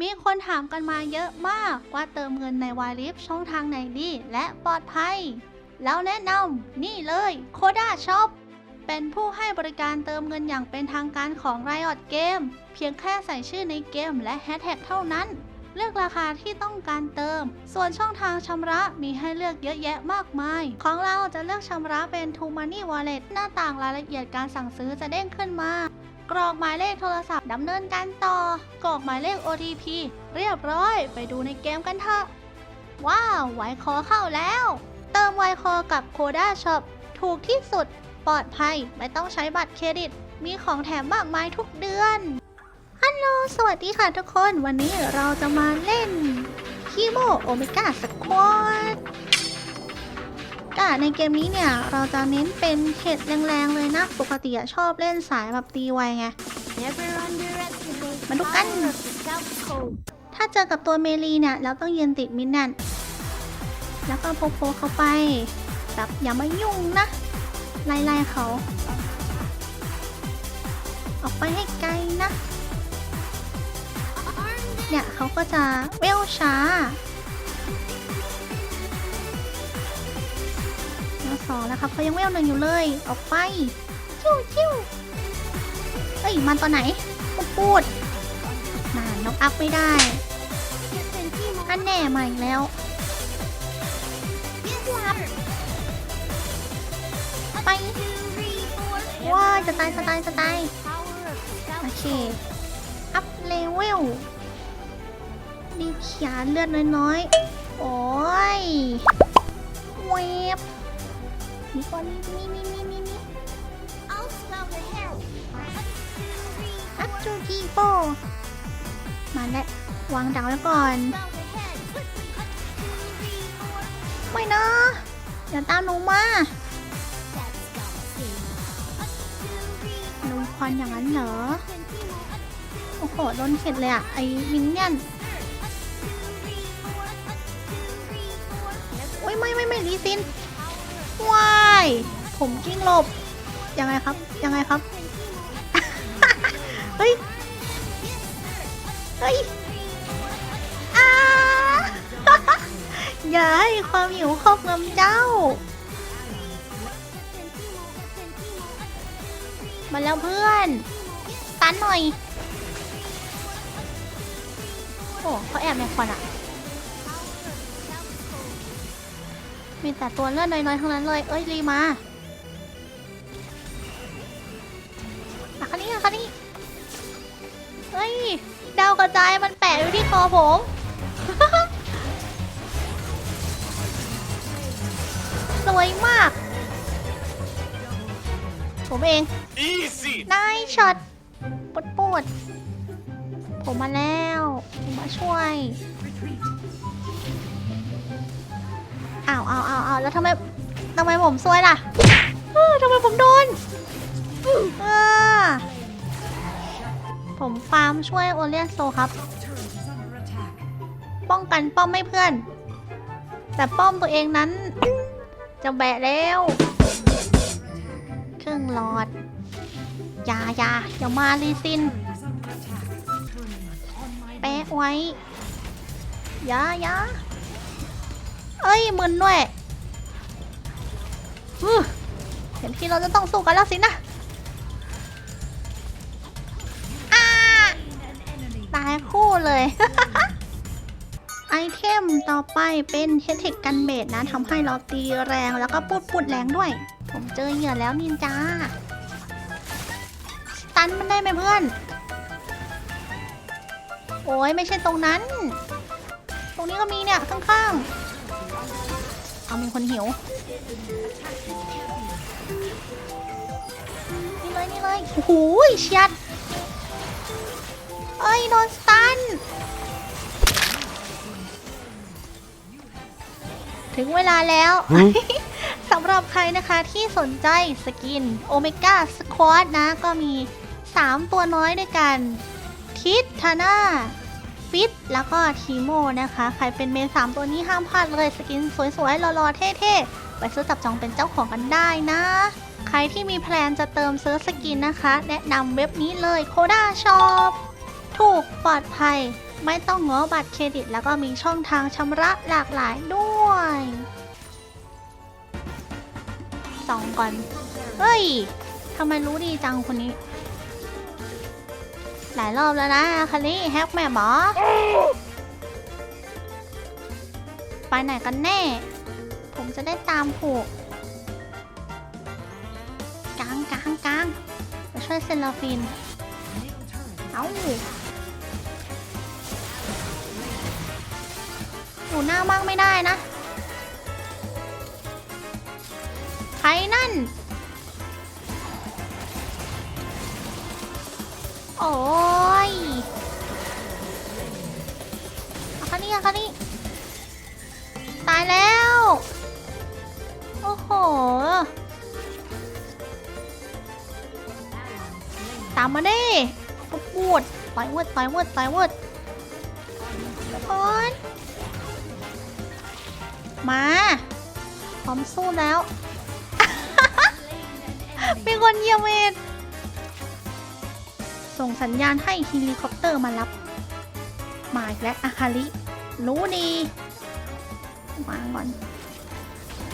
มีคนถามกันมาเยอะมากว่าเติมเงินในวายลิฟช่องทางไหนดีและปลอดภัย แล้วแนะนำนี่เลยโคด้าช็อปเป็นผู้ให้บริการเติมเงินอย่างเป็นทางการของ Riot Game เพียงแค่ใส่ชื่อในเกมและแฮชแท็กเท่านั้น เลือกราคาที่ต้องการเติม ส่วนช่องทางชำระมีให้เลือกเยอะแยะมากมาย ของเราจะเลือกชำระเป็น t o Money Wallet หน้าต่างรายละเอียดการสั่งซื้อจะเด้งขึ้นมา กรอกหมายเลขโทรศัพท์ดำเนินการต่อ กรอกหมายเลข OTP เรียบร้อย ไปดูในเกมกันเถอะ ว้าวไวคอเข้าแล้ว เติมไวคอกับโคด้าช็อปถูกที่สุด ปลอดภัยไม่ต้องใช้บัตรเครดิต มีของแถมมากมายทุกเดือนฮัลโหลสวัสดีค่ะทุกคน วันนี้เราจะมาเล่นคีโมโอเมก้าสควอต ก็ในเกมนี้เนี่ยเราจะเน้นเป็นเห็ดแรงๆเลยนะ ปกติอะชอบเล่นสายแบบตีไวไง มาดูกัน ถ้าเจอกับตัวเมลีเนี่ยเราต้องยืนติดมินนั่น แล้วก็โพโพเข้าไปแบบอย่ามายุ่งนะ ไล่ๆเขา ออกไปให้ไกลนะ เนี่ยเขาก็จะเวลช้า สองแล้วครับเขายังเวลหนึ่งอยู่เลย ออกไปชิวชิวเอ้ย มันตอนไหนพูดพูดน่านกอัพไม่ได้อันแน่มาอีกแล้วไปว้าจะตายจะตายจะตายโอเค อัพเลเวลดีขียนเลือดน้อยๆ โอ้ยเวฟ นี่ก่อนนี่นี่นี่นี่นี่อัพจูจีโปมาแล้ววางดาวไว้ก่อน ไม่นะอย่าตามหนูมาลงควันอย่างนั้นเหรอ โอ้โหโดนเข็ดเลยอะไอ้มินเนี่ยนโอ้ยไม่ไม่ไม่รีซิน ว้าย ผมกิ้งหลบ ยังไงครับ ยังไงครับ เฮ้ย เฮ้ยอาอย่าให้ความหิวครอบงำเจ้า มาแล้วเพื่อน ตันหน่อย โอ้เขาแอบในควันอะ มีแต่ตัวเลือดน้อยๆทั้งนั้นเลย เอ้ยรีมาอะคันนี้อะคันนี้เฮ้ยดาวกระจายมันแปะอยู่ที่คอผม สวยมาก ผมเอง Easy! นายช็อตปวดปวดผมมาแล้ว ผมมาช่วย อ้าวอ้าวอ้าวอ้าวแล้วทำไมทำไมผมซวยล่ะเออทำไมผมโดนเออผมฟาร์มช่วยโอเลียนโซครับ ป้องกันป้อมไม่เพื่อน แต่ป้อมตัวเองนั้น จะแบะแล้ว เครึ่องหลอดยายาอย่ามาลีซิน แปะไว้ยายา เอ้ยมึนด้วยอื้อเห็นที่เราจะต้องสู้กันแล้วสินะอ่าตายคู่เลย ไอเทมต่อไปเป็นเฮเทคกันเบดนะทำให้เราตีแรงแล้วก็พูดพูดแรงด้วย ผมเจอเหยื่อแล้วนินจาสตันมันได้ไหมเพื่อน โอ้ยไม่ใช่ตรงนั้น ตรงนี้ก็มีเนี่ยข้างๆ เอามีคนหิว นี่เลยนี่เลยโอ้โหเชียดเอ้ยโดนสตัน ถึงเวลาแล้วสำหรับใครนะคะที่สนใจสกินโอเมก้าสควอตนะ ก็มี 3 ตัวน้อยด้วยกัน ทิศทาน่า ฟิตแล้วก็ทีโมนะคะ ใครเป็นเมนสามตัวนี้ห้ามพลาดเลยสกินสวยๆหล่อๆเท่ๆไปซื้อจับจองเป็นเจ้าของกันได้นะ ใครที่มีแพลนจะเติมซื้อสกินนะคะ แนะนำเว็บนี้เลยโคด้าช็อปถูกปลอดภัย ไม่ต้องง้อบัตรเครดิต แล้วก็มีช่องทางชำระหลากหลายด้วยส่องก่อนเฮ้ยทำไมรู้ดีจังคนนี้ หลายรอบแล้วนะคันนี้แฮกแม่หมอ ไปไหนกันแน่ ผมจะได้ตามผูกกลางกลางกลางมาช่วยเซนลาฟิน เอาอยู่หน้ามากไม่ได้นะ ใครนั่น โอ้ยอาคันนี้อาคันนี้ ตายแล้ว โอ้โห ตามมาดิปุ๊บปูดต่อยวดต่อยวดต่อยวดโอ้ยมา พร้อมสู้แล้วมีคนเยียบเวท ส่งสัญญาณให้เฮลิคอปเตอร์มารับมาอีกแล้วอาคาริ รู้ดีวางก่อน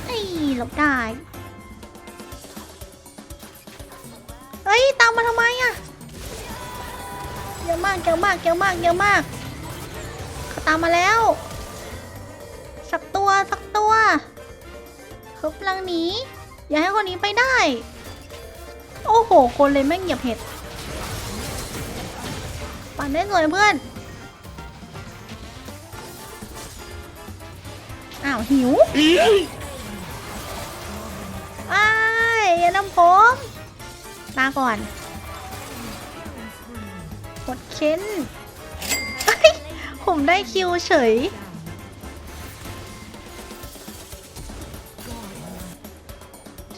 ไอ้ยหลบได้เฮ้ย ตามมาทำไมอะเยอะมากเยอะมากเยอะมากเยอะมากเขาตามมาแล้ว สักตัวสักตัวเขากำลังหนีอย่าให้คนนี้ไปได้ โอ้โห คนเลยแม่งเหยียบเห็ด นได้สวยเพื่อน อ้าวหิวไอ้ยอย่านำผมมาก่อนกดเค้นผมได้คิวเฉย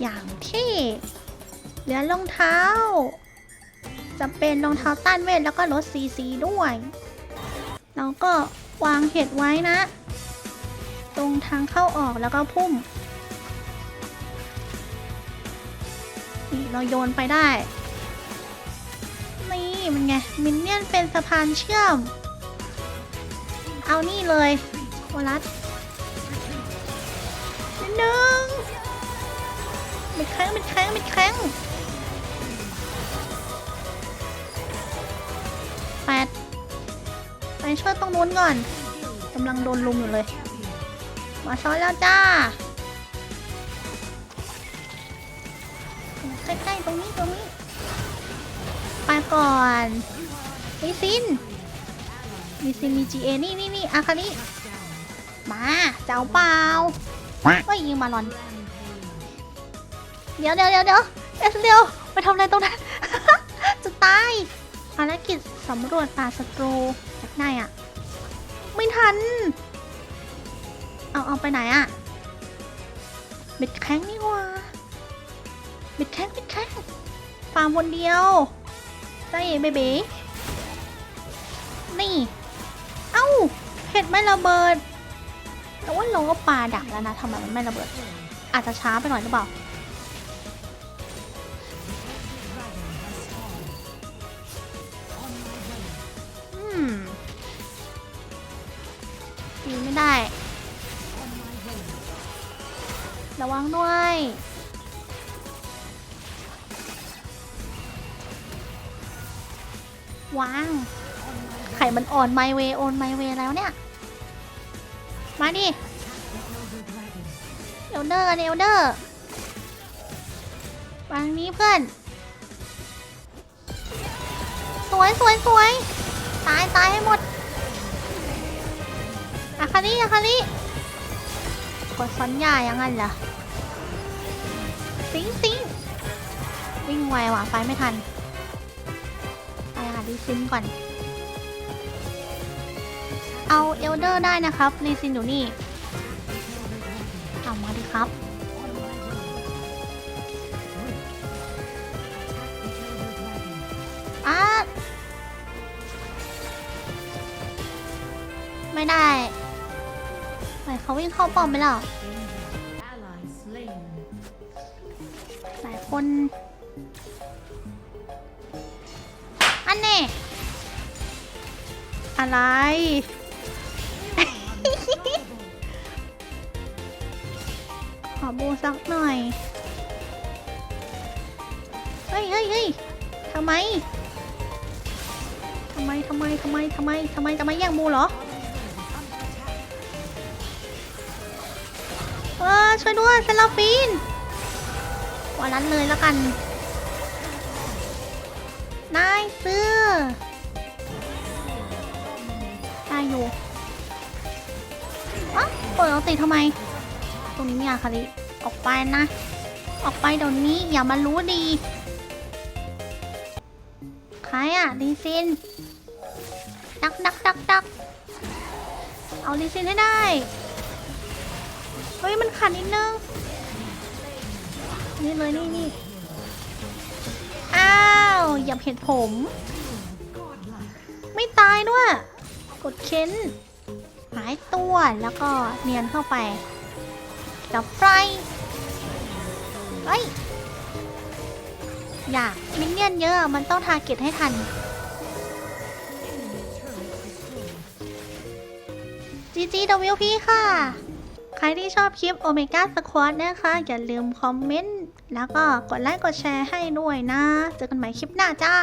อย่างที่เหลือรองเท้า จะเป็นรองเท้าต้านเวทแล้วก็ลดซีซีด้วยแล้วก็วางเห็ดไว้นะ ตรงทางเข้าออกแล้วก็พุ่มนี่เราโยนไปได้ นี่มันไง มินเนี่ยนเป็นสะพานเชื่อม เอานี่เลยโอรัสนิดนึงมิดแข้งมิดแข้งมิดแข้ง แปดไปช่วยตรงนู้นก่อนกำลังโดนลุมอยู่เลย มาซ้อนแล้วจ้า ใกล้ๆตรงนี้ตรงนี้ ไปก่อนลิซินลิซินมี GA นี่นี่นี่อาคาริมาเจ้าเปล่าเฮ้ยยิงมาลอน เดี๋ยวเดี๋ยวเดี๋ยวเดี๋ยวเอสเดียวไปทำอะไรตรงนั้น จะตายภารกิจ สำรวจป่าศัตรูจากไหนอะไม่ทัน เอาเอาไปไหนอะเบ็ดแข้งนี่ว่าบิดแข้งบิดแข้งฟาร์มคนเดียวใจเอ๋เบบีนี่ เอ้าเห็ดไม่ระเบิด แต่ว่าเราก็ปลาดักแล้วนะทำไมมันไม่ระเบิด อาจจะช้าไปหน่อยหรือเปล่า ตีไม่ได้ ระวังด้วยวางไข่มันอ่อนไมเวโอนไมเวแล้วเนี่ย มาดิ เอลเดอร์เอลเดอร์วางนี้เพื่อน สวยสวยสวย ตายตายให้หมดอาคาริอาคาริกดสัญญาอย่างนั้นเหรอสิงสิงวิ่งไวว่ะไฟไม่ทัน ไปหารีซินก่อน เอาเอลเดอร์ได้นะครับรีซินอยู่นี่เอามาดิครับ เข้าป้อมไปแล้วหลายคน อันเน่อะไร ขอบูสักหน่อย เฮ้ยเฮ้ยเฮ้ยทำไม ทำไม ทำไม ทำไม ทำไม ทำไม จะมาแย่งบูเหรอ ออช่วยด้วยเซลฟินวันนั้นเลยแล้วกัน นายเสื้อได้อยู่อะเปิดเอาติทำไม ตรงนี้มีอาคาริออกไปนะ ออกไปเดี๋ยวนี้อย่ามารู้ดี ใครอะลีซิน ดักดักดักดักเอาลีซินให้ได้ เฮ้ย มันขัดนิดนึง นี่เลยนี่นี่อ้าวอย่าเห็นผม ไม่ตายด้วย กดเค้นหายตัวแล้วก็เนียนเข้าไปจับไฟเฮ้ยอยากมินเนี่ยนเยอะ มันต้องทาร์เก็ตให้ทัน จีจีดวิวพี่ค่ะ ใครที่ชอบคลิปโอเมก้าสควอตนะคะ อย่าลืมคอมเมนต์ แล้วก็กดไลค์กดแชร์ให้ด้วยนะ เจอกันใหม่คลิปหน้าจ้า